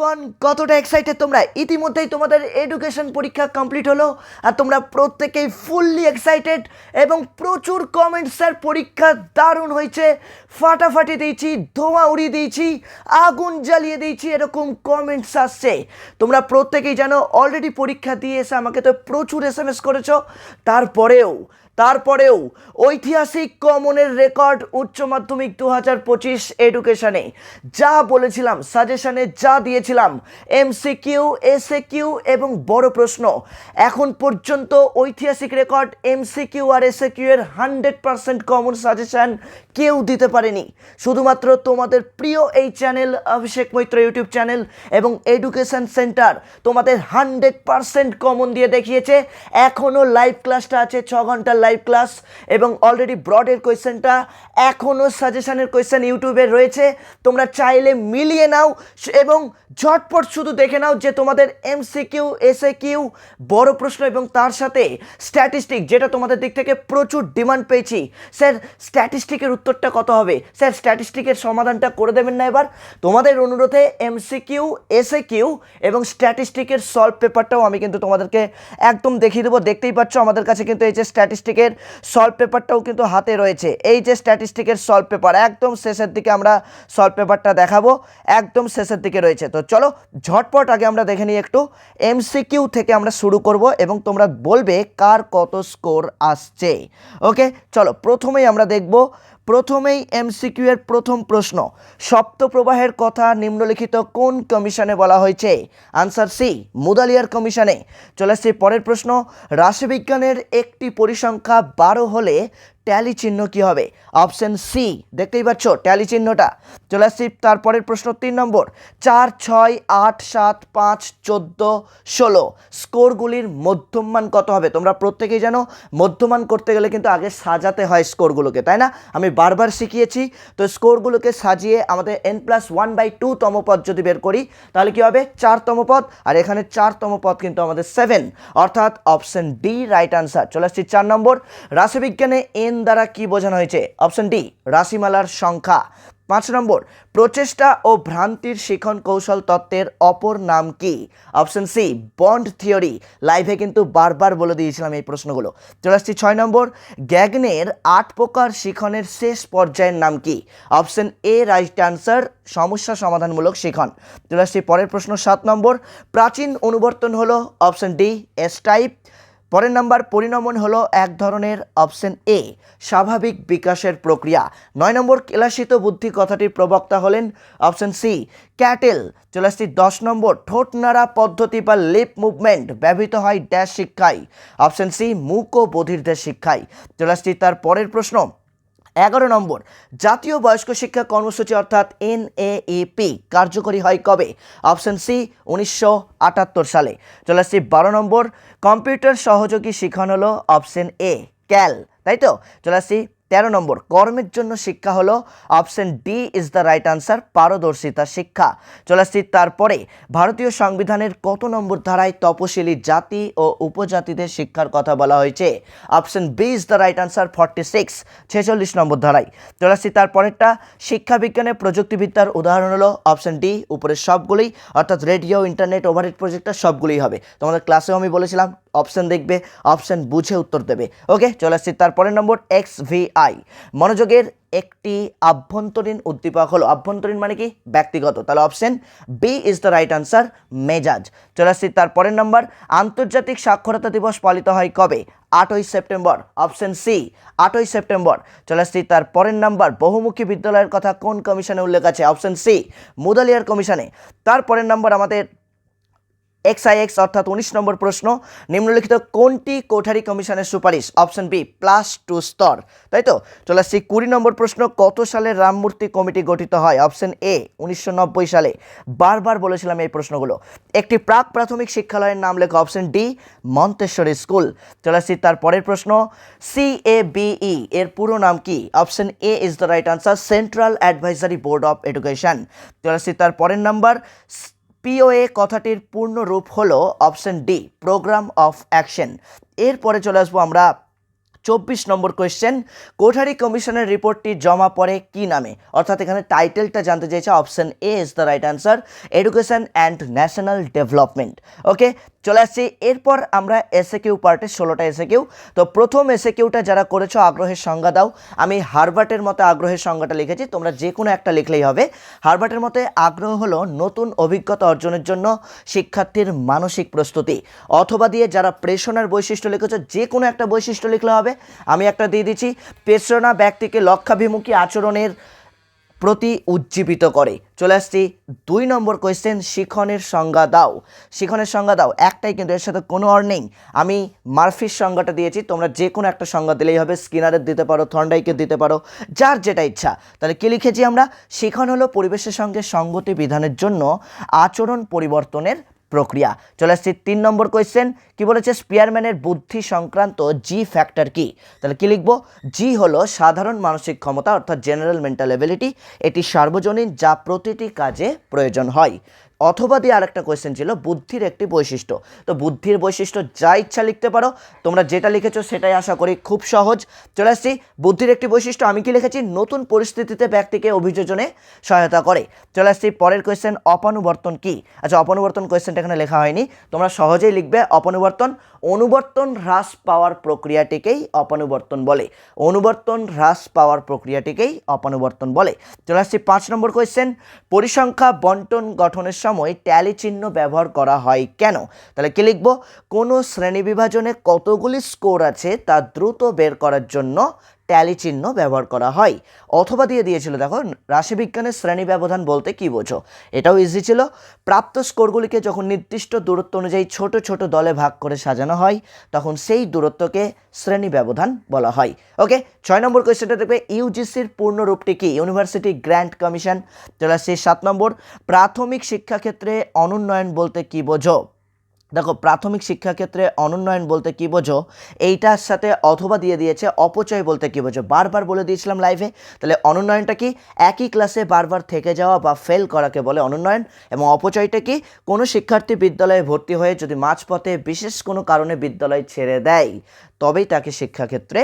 Everyone কতটা excited তোমরা? ইতিমধ্যেই তোমাদের এডুকেশন পরীক্ষা কমপ্লিট হলো আর তোমরা প্রত্যেকেই ফুললি এক্সাইটেড এবং প্রচুর কমেন্টস স্যার পরীক্ষা দারুণ হয়েছে। ফাটাফাটি দিয়েছি, ধোঁয়া উড়িয়ে দিয়েছি, আগুন জ্বালিয়ে দিয়েছি, এরকম কমেন্টস আসছে। তোমরা প্রত্যেকেই জানো অলরেডি পরীক্ষা দিয়ে এসে আমাকে তো প্রচুর এস এম এস করেছ। তারপরেও তারপরেও ঐতিহাসিক কমনের রেকর্ড উচ্চ মাধ্যমিক দু হাজার পঁচিশ এডুকেশনে। যা বলেছিলাম, সাজেশনে যা দিয়েছিলাম, এমসিকিউ এসএ কিউ এবং বড় প্রশ্ন। এখন পর্যন্ত ঐতিহাসিক রেকর্ড এমসিকিউ আর এসএ কিউ এর হান্ড্রেড পার্সেন্ট কমন সাজেশন কেউ দিতে পারেনি। শুধুমাত্র তোমাদের প্রিয় এই channel Abhishek Maitra YouTube channel এবং এডুকেশন সেন্টার তোমাদের হান্ড্রেড পার্সেন্ট কমন দিয়ে দেখিয়েছে। এখনও লাইভ ক্লাসটা আছে ছ ঘণ্টার লাইভ ক্লাস এবং অলরেডি ব্রডের কোয়েশ্চেনটা এখনও সাজেশনের কোয়েশ্চেন ইউটিউবে রয়েছে। তোমরা চাইলে মিলিয়ে নাও এবং ঝটপট শুধু দেখে নাও যে তোমাদের এমসিকিউ এসএ কিউ বড় প্রশ্ন এবং তার সাথে স্ট্যাটিস্টিক যেটা তোমাদের দিক থেকে প্রচুর ডিমান্ড পেয়েছি। স্যার স্ট্যাটিস্টিকের উত্তরটা কত হবে? স্যার স্ট্যাটিস্টিকের সমাধানটা করে দেবেন না এবার। তোমাদের অনুরোধে এমসিকিউ এসএ কিউ এবং স্ট্যাটিস্টিকের সলভ পেপারটাও আমি কিন্তু তোমাদেরকে একদম দেখিয়ে দেবো। দেখতেই পাচ্ছ আমাদের কাছে কিন্তু এই যে স্ট্যাটিস্টিকের সলভ পেপারটাও কিন্তু হাতে রয়েছে। এই যে স্ট্যাটিস্টিকের সলভ পেপার, একদম শেষের দিকে আমরা সলভ পেপারটা দেখাবো, একদম শেষের দিকে রয়েছে। তো চলো, ঝটপট আগে আমরা দেখে নিই একটু এমসিকিউ থেকে আমরা শুরু করব এবং তোমরা বলবে কার কত স্কোর আসছে। ওকে, চলো, প্রথমেই আমরা দেখব প্রথমেই এমসিকিউ এর প্রথম প্রশ্ন, সপ্তপ্রবাহের কথা নিম্নলিখিত কোন কমিশনে বলা হয়েছে? আনসার সি মুদালিয়ার কমিশনে। চলে আসছে পরের প্রশ্ন রাশিবিজ্ঞানের একটি পরিসংখ্যা বারো হলে ট্যালি চিহ্ন কি হবে? অপশন সি দেখতেই পাচ্ছ ট্যালি চিহ্নটা। চলে আসছি তারপরের প্রশ্ন তিন নম্বর। চার, ছয়, আট, সাত, পাঁচ, চোদ্দ, ষোলো। স্কোরগুলির মধ্যমান কত হবে? তোমরা প্রত্যেকেই জানো, মধ্যমান করতে গেলে কিন্তু আগে সাজাতে হয় স্কোরগুলোকে, তাই না? আমি বারবার শিখিয়েছি, তো স্কোরগুলোকে সাজিয়ে আমাদের n plus one by two তম পদ যদি বের করি, তাহলে কি হবে? চারতম পদ আর এখানে চারতম পদ কিন্তু আমাদের সেভেন অর্থাৎ অপশন ডি রাইট আনসার চলে আসছি চার নম্বর। রাশিবিজ্ঞানে এন দ্বারা কি বোঝানো হয়েছে? অপশন ডি, রাশিমালার সংখ্যা। পাঁচ নম্বর, প্রচেষ্টা ও ভ্রান্তির শিখন কৌশল তত্ত্বের অপর নাম কি? Option C, bond theory. লাইভে কিন্তু বারবার বলে দিয়েছিলাম এই প্রশ্নগুলো। চলে আসছি ছয় নম্বর, গ্যাগনের আট প্রকার শিখনের শেষ পর্যায়ের নাম কি? অপশন এ, রাইট আনসার সমস্যা সমাধানমূলক শিখন। চলে আসছি পরের প্রশ্ন সাত নম্বর, প্রাচীন অনুবর্তন হলো। Option D, S type. পরের নাম্বার পরিণমন হলো এক ধরনের অপশন এ, স্বাভাবিক বিকাশের প্রক্রিয়া। নয় নম্বর কেলাসিত বুদ্ধি কথাটির প্রবক্তা হলেন অপশন সি, ক্যাটেল। চলে আসছি দশ নম্বর, ঠোঁট নাড়া পদ্ধতি বা লিপ মুভমেন্ট ব্যবহৃত হয় ড্যাশ শিক্ষায়। অপশন সি, মুখ ও বধিরদের শিক্ষায়। চলে আসছি তার পরের প্রশ্ন এগারো নম্বর, জাতীয় বয়স্ক শিক্ষা কর্মসূচি অর্থাৎ এনএএপি কার্যকরী হয় কবে? অপশন সি, উনিশশো আটাত্তর সালে। চলে আসছি বারো নম্বর, কম্পিউটার সহযোগী শিখন হলো অপশন এ, ক্যাল, তাই তো? চলে আসছি তেরো নম্বর, কর্মের জন্য শিক্ষা হলো option D is the right answer পারদর্শিতা শিক্ষা। চলে আসছি তারপরে, ভারতীয় সংবিধানের কত নম্বর ধারায় তপশিলি জাতি ও উপজাতিদের শিক্ষার কথা বলা হয়েছে? Option B is the right answer forty six ছেচল্লিশ নম্বর ধারায়। চলে আসছি তারপরেরটা শিক্ষা বিজ্ঞানে প্রযুক্তিবিদ্যার উদাহরণ হলো অপশন ডি উপরের সবগুলোই, অর্থাৎ রেডিও ইন্টারনেট ওভারহেড প্রজেক্টর সবগুলোই হবে। তোমাদের ক্লাসেও আমি বলেছিলাম অপশন দেখবে, অপশন বুঝে উত্তর দেবে। ওকে, চলে আসছি তারপরের নম্বর, এক্স ভিআই মনোযোগের একটি আভ্যন্তরীণ উদ্দীপক হলো, আভ্যন্তরীণ মানে কি? ব্যক্তিগত। তাহলে option B is the right answer, মেজাজ। চলে আসছি তারপরের নম্বর, আন্তর্জাতিক সাক্ষরতা দিবস পালিত হয় কবে? আটই সেপ্টেম্বর। অপশন সি, আটই সেপ্টেম্বর। চলে আসছি তার পরের নাম্বার, বহুমুখী বিদ্যালয়ের কথা কোন কমিশনে উল্লেখ আছে? অপশন সি, মুদালিয়ার কমিশনে। তারপরের নম্বর আমাদের এক্স আই এক্স অর্থাৎ উনিশ নম্বর প্রশ্ন, নিম্নলিখিত কোনটি কোঠারি কমিশনের সুপারিশ? অপশন বি প্লাস টু স্তর তাই তো? চলে আসছি কুড়ি নম্বর প্রশ্ন, কত সালে রামমূর্তি কমিটি গঠিত হয়? অপশন এ উনিশশো নব্বই সালে। বারবার বলেছিলাম এই প্রশ্নগুলো। একটি প্রাক প্রাথমিক শিক্ষালয়ের নাম লেখা অপশন ডি মন্তেশ্বরী স্কুল। চলে আসছি তার পরের প্রশ্ন সি এ বিই এর পুরো নাম কি? Option A is the right answer central advisory board of education চলে আসছি তার পরের নাম্বার পিওএ কথাটির পূর্ণ রূপ হলো option D programme of action এরপরে চলে আসব আমরা চব্বিশ নম্বর কোয়েশ্চেন কোঠারি কমিশনের রিপোর্টটি জমা পড়ে কি নামে? অর্থাৎ এখানে টাইটেলটা জানতে চাইছে option A is the right answer education and national development okay চলে আসছি। এরপর আমরা এসে কিউ পার্টে ষোলোটা এসে কিউ তো প্রথম এসে কিউটা যারা করেছ, আগ্রহের সংজ্ঞা দাও। আমি হারবার্টের মতো আগ্রহের সংজ্ঞাটা লিখেছি, তোমরা যে কোনো একটা লিখলেই হবে। হারবার্টের মতে আগ্রহ হলো নতুন অভিজ্ঞতা অর্জনের জন্য শিক্ষার্থীর মানসিক প্রস্তুতি। অথবা দিয়ে যারা প্রেষণার বৈশিষ্ট্য লিখেছো যে কোনো একটা বৈশিষ্ট্য লিখলে হবে আমি একটা দিয়ে দিচ্ছি। প্রেষণা ব্যক্তিকে লক্ষ্যাভিমুখী আচরণের প্রতি উজ্জীবিত করে। চলে আসছি দুই নম্বর কোয়েশ্চেন শিখনের সংজ্ঞা দাও। শিখনের সংজ্ঞা দাও। একটাই কিন্তু এর সাথে কোনো অর নেই। আমি মার্ফির সংজ্ঞাটা দিয়েছি। তোমরা যে কোনো একটা সংজ্ঞা দিলেই হবে। স্কিনারের দিতে পারো থন্ডাইকে দিতে পারো। যার যেটা ইচ্ছা। তাহলে কী লিখেছি আমরা? শিখন হলো পরিবেশের সঙ্গে সঙ্গতি বিধানের জন্য আচরণ পরিবর্তনের প্রক্রিয়া। চলে আসছি তিন নম্বর কোয়েশ্চেন কি বলেছে? স্পিয়ারম্যানের বুদ্ধি সংক্রান্ত জি ফ্যাক্টর কি? তাহলে কি লিখব? জি হলো সাধারণ মানসিক ক্ষমতা, অর্থাৎ জেনারেল মেন্টাল এবিলিটি এটি সার্বজনীন যা প্রতিটি কাজে প্রয়োজন হয়। অথবা দিয়ে আরেকটা কোয়েশ্চেন ছিল, বুদ্ধির একটি বৈশিষ্ট্য। তো বুদ্ধির বৈশিষ্ট্য যা ইচ্ছা লিখতে পারো, তোমরা যেটা লিখেছো সেটাই আশা করি খুব সহজ। চলে আসছি, বুদ্ধির একটি বৈশিষ্ট্য আমি কি লিখেছি? নতুন পরিস্থিতিতে ব্যক্তিকে অভিযোজনে সহায়তা করে। চলে আসছি, পরের কোয়েশ্চেন অপানুবর্তন কি? আচ্ছা অপানুবর্তন কোয়েশ্চেনটা এখানে লেখা হয়নি। তোমরা সহজেই লিখবে, অপানুবর্তন অনুবর্তন হ্রাস পাওয়ার প্রক্রিয়াটিকেই অপানুবর্তন বলে। অনুবর্তন হ্রাস পাওয়ার প্রক্রিয়াটিকেই অপানুবর্তন বলে। চলে আসছি পাঁচ নম্বর কোয়েশ্চেন পরিসংখ্যা বন্টন গঠনের সময় ট্যালি চিহ্ন ব্যবহার করা হয় কেন? তাহলে কি লিখব? কোনো শ্রেণি বিভাজনে কতগুলি স্কোর আছে তা দ্রুত বের করার জন্য ট্যালি চিহ্ন ব্যবহার করা হয়। অথবা দিয়ে দিয়েছিল, দেখো, রাশিবিজ্ঞানের শ্রেণি ব্যবধান বলতে কি বোঝো? এটাও ইজি ছিল। প্রাপ্ত স্কোরগুলিকে যখন নির্দিষ্ট দূরত্ব অনুযায়ী ছোট ছোট দলে ভাগ করে সাজানো হয়, তখন সেই দূরত্বকে শ্রেণি ব্যবধান বলা হয়। ওকে, ছয় নম্বর কোয়েশ্চেনটা দেখবে ইউজিসির পূর্ণরূপটি কি? ইউনিভার্সিটি গ্র্যান্ট কমিশন চলে আসছে সাত নম্বর। প্রাথমিক শিক্ষাক্ষেত্রে অনুন্নয়ন বলতে কি বোঝো? দেখো, প্রাথমিক শিক্ষাক্ষেত্রে অনুন্নয়ন বলতে কি বোঝো? এইটার সাথে অথবা দিয়ে দিয়েছে, অপচয় বলতে কি বোঝো? বারবার বলে দিয়েছিলাম লাইভে তাহলে অনুন্নয়নটা কি? একই ক্লাসে বারবার থেকে যাওয়া বা ফেল করাকে বলে অনুন্নয়ন। এবং অপচয়টা কি? কোনো শিক্ষার্থী বিদ্যালয়ে ভর্তি হয়ে যদি মাঝপথে বিশেষ কোনো কারণে বিদ্যালয় ছেড়ে দেয়, তবেই তাকে শিক্ষাক্ষেত্রে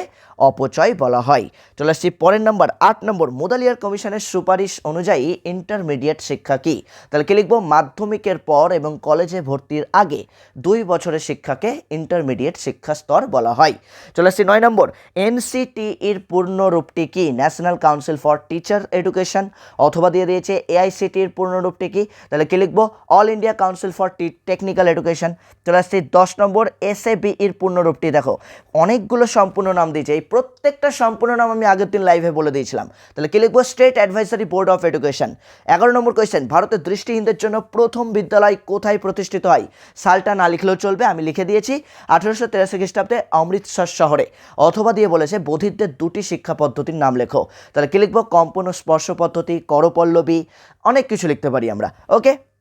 অপচয় বলা হয়। চলে আসছি পরের নম্বর আট নম্বর মোদালিয়ার কমিশনের সুপারিশ অনুযায়ী ইন্টারমিডিয়েট শিক্ষা কি? তাহলে কি লিখব? মাধ্যমিকের পর এবং কলেজে ভর্তির আগে। দুই বছরের শিক্ষাকে ইন্টারমিডিয়েট শিক্ষা স্তর বলা হয়। চলে আসছি নয় নম্বর, এনসিটিইর পূর্ণ রূপটি কি? National council for teacher education অথবা দিয়ে দিয়েছে এআইসিটির পূর্ণ রূপটি কি? তাহলে কি লিখব? All India council for technical education চলে আসছি দশ নম্বর এসএবি এর পূর্ণ রূপটি দেখো। অনেকগুলো সম্পূর্ণ নাম দিয়েছে। এই প্রত্যেকটা সম্পূর্ণ নাম আমি আগের দিন লাইভে বলে দিয়েছিলাম। তাহলে কি লিখব? State advisory board of education এগারো নম্বর কোয়েশ্চেন ভারতের দৃষ্টিহীনদের জন্য প্রথম বিদ্যালয় কোথায় প্রতিষ্ঠিত হয়? সালটা না লিখলেও চলবে, আমি লিখে দিয়েছি আঠেরোশো তেরাশি খ্রিস্টাব্দে অমৃতসর শহরে। অথবা দিয়ে বলেছে, বধিরদের দুটি শিক্ষা পদ্ধতির নাম লেখো। তাহলে কি লিখব? কম্পন স্পর্শ পদ্ধতি, করপল্লবী, অনেক কিছু লিখতে পারি আমরা। ওকে?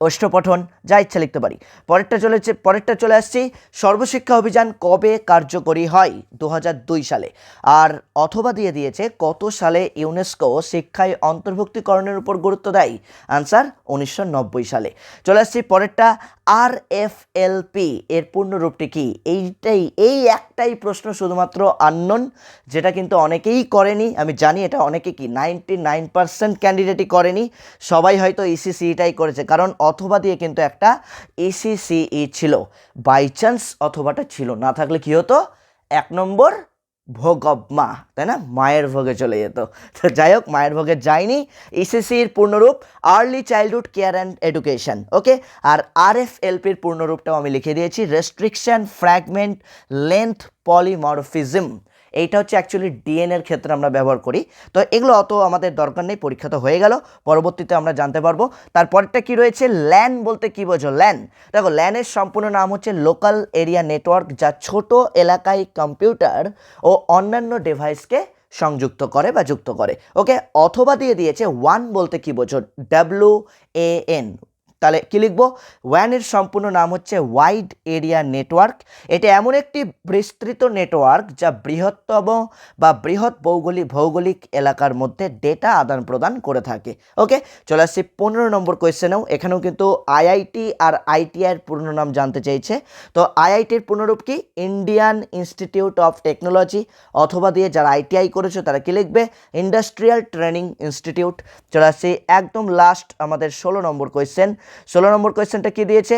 অষ্টপঠন, যা ইচ্ছা লিখতে পারি। পরেরটা চলেছে, পরেরটা চলে আসছি, সর্বশিক্ষা অভিযান কবে কার্যকরী হয়? দু হাজার দুই সালে। আর অথবা দিয়ে দিয়েছে, কত সালে ইউনেস্কো শিক্ষায় অন্তর্ভুক্তিকরণের উপর গুরুত্ব দেয়? আনসার, উনিশশো নব্বই সালে। চলে আসছি, পরেরটা, আর এফ এল পি, এর পূর্ণরূপটি কি? এইটাই, এই একটাই প্রশ্ন শুধুমাত্র আননোন যেটা কিন্তু অনেকেই করেনি। আমি জানি এটা অনেকে কি নাইনটি নাইন পার্সেন্ট ক্যান্ডিডেটই করেনি। সবাই হয়তো ইসিসিটাই করেছে, কারণ অথবা দিয়ে কিন্তু একটা এসিসিই ছিল। বাই চান্স অথবাটা ছিল। না থাকলে কি হতো? এক নম্বর ভোগ মা, তাই না? মায়ের ভোগে চলে যেত। তো যাই হোক, মায়ের ভোগে যায়নি। ইসিসির পূর্ণরূপ early childhood care and education okay R R F এলপির পূর্ণরূপটাও আমি লিখে দিয়েছি। রেস্ট্রিকশন ফ্র্যাগমেন্ট লেন্থ পলিমরফিজম এইটা হচ্ছে অ্যাকচুয়ালি ডিএনএর ক্ষেত্রে আমরা ব্যবহার করি। তো এগুলো অত আমাদের দরকার নেই, পরীক্ষা তো হয়ে গেল, পরবর্তীতে আমরা জানতে পারব। তারপরটা কি রয়েছে? ল্যান বলতে কি বোঝো? ল্যান দেখো ল্যানের সম্পূর্ণ নাম হচ্ছে লোকাল এরিয়া নেটওয়ার্ক যা ছোট এলাকায় কম্পিউটার ও অন্যান্য ডিভাইসকে সংযুক্ত করে বা যুক্ত করে। ওকে অথবা দিয়ে দিয়েছে ওয়ান বলতে কি বোঝো? ডাব্লু এ এন তাহলে কি লিখব? ওয়ানের সম্পূর্ণ নাম হচ্ছে ওয়াইড এরিয়া নেটওয়ার্ক এটা এমন একটি বিস্তৃত নেটওয়ার্ক যা বৃহত্তম বা বৃহৎ ভৌগোলিক ভৌগোলিক এলাকার মধ্যে ডেটা আদান প্রদান করে থাকে। ওকে চলে আসছি পনেরো নম্বর কোয়েশ্চেনেও এখানেও কিন্তু আইআইটি আর আইটিআইয়ের পূর্ণ নাম জানতে চেয়েছে তো আইআইটির পূর্ণরূপ কি? ইন্ডিয়ান ইনস্টিটিউট অফ টেকনোলজি অথবা দিয়ে যারা আইটিআই করেছ, তারা কি লিখবে? ইন্ডাস্ট্রিয়াল ট্রেনিং ইনস্টিটিউট চলে আসছি একদম লাস্ট আমাদের ষোলো নম্বর কোয়েশ্চেন ষোলো নম্বর কোয়েশ্চেনটা কি দিয়েছে?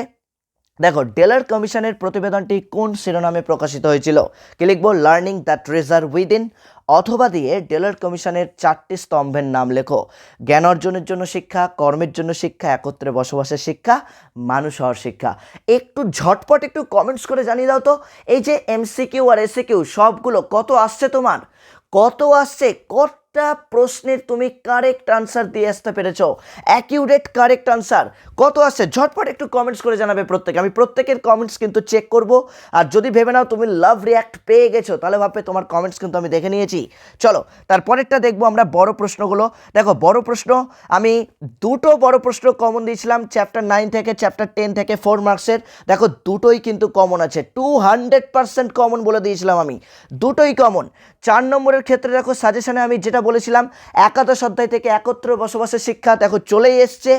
দেখো ডেলার কমিশনের প্রতিবেদনটি কোন শিরোনামে প্রকাশিত হয়েছিল? কি লিখব? লার্নিং দ্য ট্রেজার উইদিন অথবা দিয়ে ডেলার কমিশনের চারটি স্তম্ভের নাম লেখো। জ্ঞান অর্জনের জন্য শিক্ষা, কর্মের জন্য শিক্ষা, একত্রে বসবাসের শিক্ষা, মানুষ হওয়ার শিক্ষা। একটু ঝটপট একটু কমেন্টস করে জানিয়ে দাও তো। এই যে এমসিকিউ আর এসিকিউ সবগুলো কত আসছে তোমার? কত আসছে? কতটা প্রশ্নের তুমি কারেক্ট আনসার দিয়ে আসতে পেরেছ। অ্যাকিউরেট কারেক্ট আনসার কত আছে? ঝটপট একটু কমেন্টস করে জানাবে প্রত্যেকে। আমি প্রত্যেকের কমেন্টস কিন্তু চেক করব। আর যদি ভেবে নাও তুমি লাভ রিয়াক্ট পেয়ে গেছো, তাহলে ভাববে তোমার কমেন্টস কিন্তু আমি দেখে নিয়েছি। চলো, তারপরেরটা দেখব আমরা বড় প্রশ্নগুলো। দেখো, বড় প্রশ্ন, আমি দুটো বড় প্রশ্ন কমন দিয়েছিলাম চ্যাপ্টার নাইন থেকে চ্যাপ্টার টেন থেকে ফোর মার্কসের দেখো, দুটোই কিন্তু কমন আছে। টু হান্ড্রেড পার্সেন্ট কমন বলে দিয়েছিলাম আমি। দুটোই কমন চার নম্বরের ক্ষেত্রে দেখো সাজেশনে আমি যেটা বলেছিলাম একাদশ অধ্যায় থেকে একত্র বসবাসের শিক্ষা দেখো চলেই এসছে।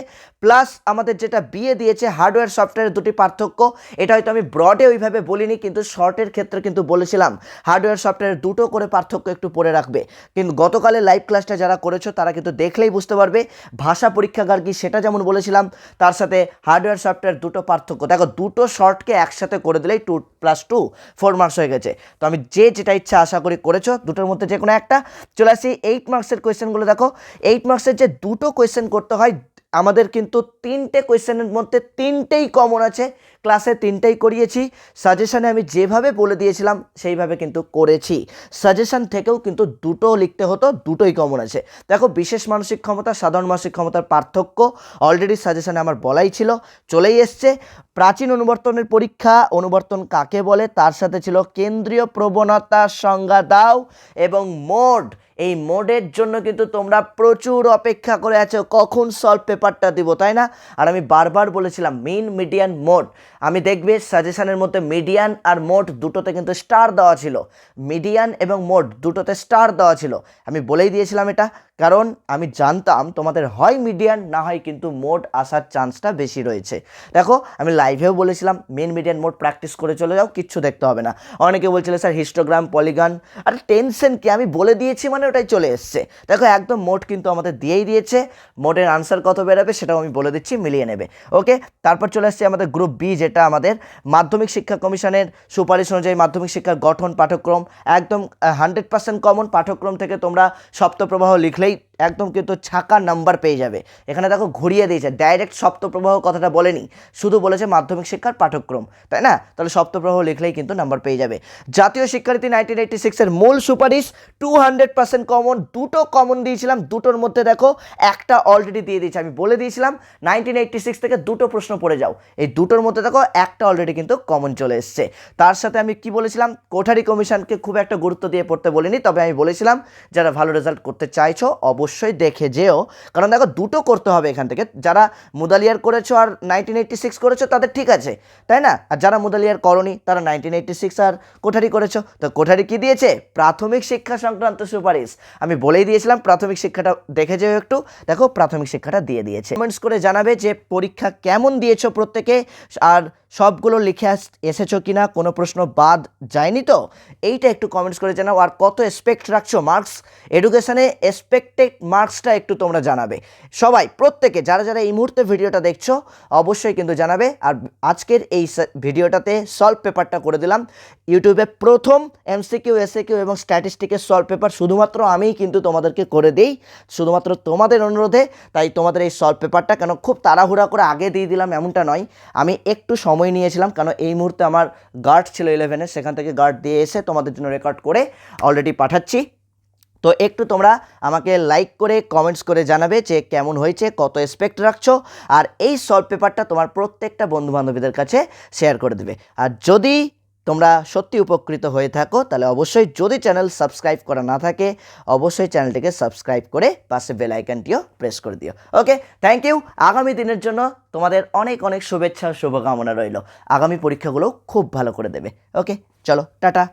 প্লাস আমাদের যেটা বিয়ে দিয়েছে, হার্ডওয়্যার, সফটওয়্যারের দুটি পার্থক্য, এটা হয়তো আমি ব্রডে ওইভাবে বলিনি, কিন্তু শর্টের ক্ষেত্রে কিন্তু বলেছিলাম, হার্ডওয়্যার, সফটওয়্যারের দুটো করে পার্থক্য একটু পড়ে রাখবে। কিন্তু গতকালে লাইভ ক্লাসটা যারা করেছ, তারা কিন্তু দেখলেই বুঝতে পারবে, ভাষা পরীক্ষাগার কি সেটা যেমন বলেছিলাম, তার সাথে হার্ডওয়্যার, সফটওয়্যার দুটো পার্থক্য। দেখো, দুটো শর্টকে একসাথে করে দিলেই two plus two four marks হয়ে গেছে। তো আমি যে যেটা ইচ্ছা আশা করি করেছ, দুটোর মধ্যে যে কোনো একটা। চলে আসি এইট মার্কসের কোয়েশ্চেনগুলো দেখো। এইট মার্কসের যে দুটো কোয়েশ্চেন করতে হয় আমাদের কিন্তু তিনটে কোয়েশ্চেনের মধ্যে তিনটেই কমন আছে। ক্লাসে তিনটেই করিয়েছি। সাজেশানে আমি যেভাবে বলে দিয়েছিলাম, সেইভাবে কিন্তু করেছি। সাজেশন থেকেও কিন্তু দুটো লিখতে হতো, দুটোই কমন আছে। দেখো, বিশেষ মানসিক ক্ষমতা, সাধারণ মানসিক ক্ষমতার পার্থক্য অলরেডি সাজেশানে আমার বলাই ছিল, চলেই এসছে। প্রাচীন অনুবর্তনের পরীক্ষা, অনুবর্তন কাকে বলে? তার সাথে ছিল কেন্দ্রীয় প্রবণতা সংজ্ঞা দাও এবং মোড এই মোডের জন্য কিন্তু তোমরা প্রচুর অপেক্ষা করে আছো, কখন সলভ পেপারটা দিব, তাই না? আর আমি বারবার বলেছিলাম মেন মিডিয়ান মোড আমি দেখবে সাজেশনের মধ্যে মিডিয়ান আর মোড দুটোতে কিন্তু স্টার দেওয়া ছিল। মিডিয়ান এবং মোড দুটোতে স্টার দেওয়া ছিল। আমি বলেই দিয়েছিলাম এটা। কারণ আমি জানতাম তোমাদের হয় মিডিয়ান, না হয় কিন্তু মোড আসার চান্সটা বেশি রয়েছে। দেখো, আমি লাইভেও বলেছিলাম মেন মিডিয়ান মোড প্র্যাকটিস করে চলে যাও, কিচ্ছু দেখতে হবে না। অনেকে বলছিল, স্যার হিস্টোগ্রাম পলিগান আর টেনশন কি? আমি বলে দিয়েছি মানে ওটাই চলে এসছে। দেখো, একদম মোড কিন্তু আমাদের দিয়েই দিয়েছে। মোডের আনসার কত বেরোবে সেটাও আমি বলে দিচ্ছি, মিলিয়ে নেবে। ওকে তারপর চলে আসছে আমাদের গ্রুপ বি যেটা আমাদের মাধ্যমিক শিক্ষা কমিশনের সুপারিশ অনুযায়ী মাধ্যমিক শিক্ষার গঠন পাঠ্যক্রম। একদম হান্ড্রেড পার্সেন্ট কমন পাঠ্যক্রম থেকে তোমরা সপ্তপ্রবাহ লিখলেই একদম কিন্তু ছাকা নাম্বার পেয়ে যাবে। এখানে দেখো ঘুরিয়ে দিয়েছে ডাইরেক্ট সপ্তপ্রবাহ কথাটা বলেনি, শুধু বলেছে মাধ্যমিক শিক্ষার পাঠ্যক্রম, তাই না? তাহলে সপ্তপ্রবাহ লিখলেই কিন্তু নাম্বার পেয়ে যাবে। জাতীয় শিক্ষানীতি নাইনটিন এইটি সিক্সের মূল সুপারিশ টু হান্ড্রেড পার্সেন্ট কমন দুটো কমন দিয়েছিলাম, দুটোর মধ্যে দেখো একটা অলরেডি দিয়ে দিয়েছে, আমি বলে দিয়েছিলাম নাইনটিন এইটটি সিক্স থেকে দুটো প্রশ্ন পড়ে যাও, এই দুটোর মধ্যে দেখো একটা অলরেডি কিন্তু কমন চলে এসছে। তার সাথে আমি কি বলেছিলাম, কোঠারি কমিশনকে খুব একটা গুরুত্ব দিয়ে পড়তে বলিনি, তবে আমি বলেছিলাম, যারা ভালো রেজাল্ট করতে চাইছো, অবশ্যই দেখে যেও। কারণ দেখো, দুটো করতে হবে এখান থেকে। যারা মুদালিয়ার করেছ আর নাইনটিন এইটটি সিক্স করেছ, তাদের ঠিক আছে, তাই না? আর যারা মুদালিয়ার করনি, তারা নাইনটিন এইটটি সিক্স আর কোঠারি করেছ। তো কোঠারি কি দিয়েছে? প্রাথমিক শিক্ষা সংক্রান্ত সুপারিশ। আমি বলেই দিয়েছিলাম, প্রাথমিক শিক্ষাটা দেখে যেও একটু। দেখো, প্রাথমিক শিক্ষাটা দিয়ে দিয়েছে। কমেন্টস করে জানাবে যে পরীক্ষা কেমন দিয়েছ প্রত্যেকে, আর সবগুলো লিখে এসেছ কিনা? কোনো প্রশ্ন বাদ যায়নি তো? এইটা একটু কমেন্টস করে জানাও। আর কত এক্সপেক্ট রাখছো মার্কস এডুকেশানে এক্সপেক্টেড মার্কসটা একটু তোমরা জানাবে। সবাই, প্রত্যেকে, যারা যারা এই মুহূর্তে ভিডিওটা দেখছ, অবশ্যই কিন্তু জানাবে। আর আজকের এই ভিডিওটাতে সলভ পেপারটা করে দিলাম। ইউটিউবে প্রথম এমসিকিউ এসএকিউ এবং স্ট্যাটিস্টিকের সলভ পেপার শুধুমাত্র আমিই কিন্তু তোমাদেরকে করে দিই। শুধুমাত্র তোমাদের অনুরোধে, তাই তোমাদের এই সলভ পেপারটা কেন খুব তাড়াহুড়া করে আগে দিয়ে দিলাম এমনটা নয়। আমি একটু সময় নিয়েছিলাম কারণ এই মুহূর্তে আমার গার্ড ছিল ইলেভেনে সেখান থেকে গার্ড দিয়ে এসে তোমাদের জন্য রেকর্ড করে অলরেডি পাঠাচ্ছি। তো একটু তোমরা আমাকে লাইক করে কমেন্টস করে জানাবে যে কেমন হয়েছে, কত এক্সপেক্ট রাখছো, আর এই সলভ পেপারটা তোমার প্রত্যেকটা বন্ধু বান্ধবীদের কাছে শেয়ার করে দেবে। আর যদি তোমরা সত্যি উপকৃত হয়ে থাকো, তাহলে অবশ্যই যদি চ্যানেল সাবস্ক্রাইব করা না থাকে, অবশ্যই চ্যানেলটিকে সাবস্ক্রাইব করে পাশে বেল আইকনটিও প্রেস করে দিও। ওকে থ্যাংক ইউ আগামী দিনের জন্য তোমাদের অনেক অনেক শুভেচ্ছা শুভকামনা রইল। আগামী পরীক্ষাগুলো খুব ভালো করে দেবে। ওকে, চলো, টাটা।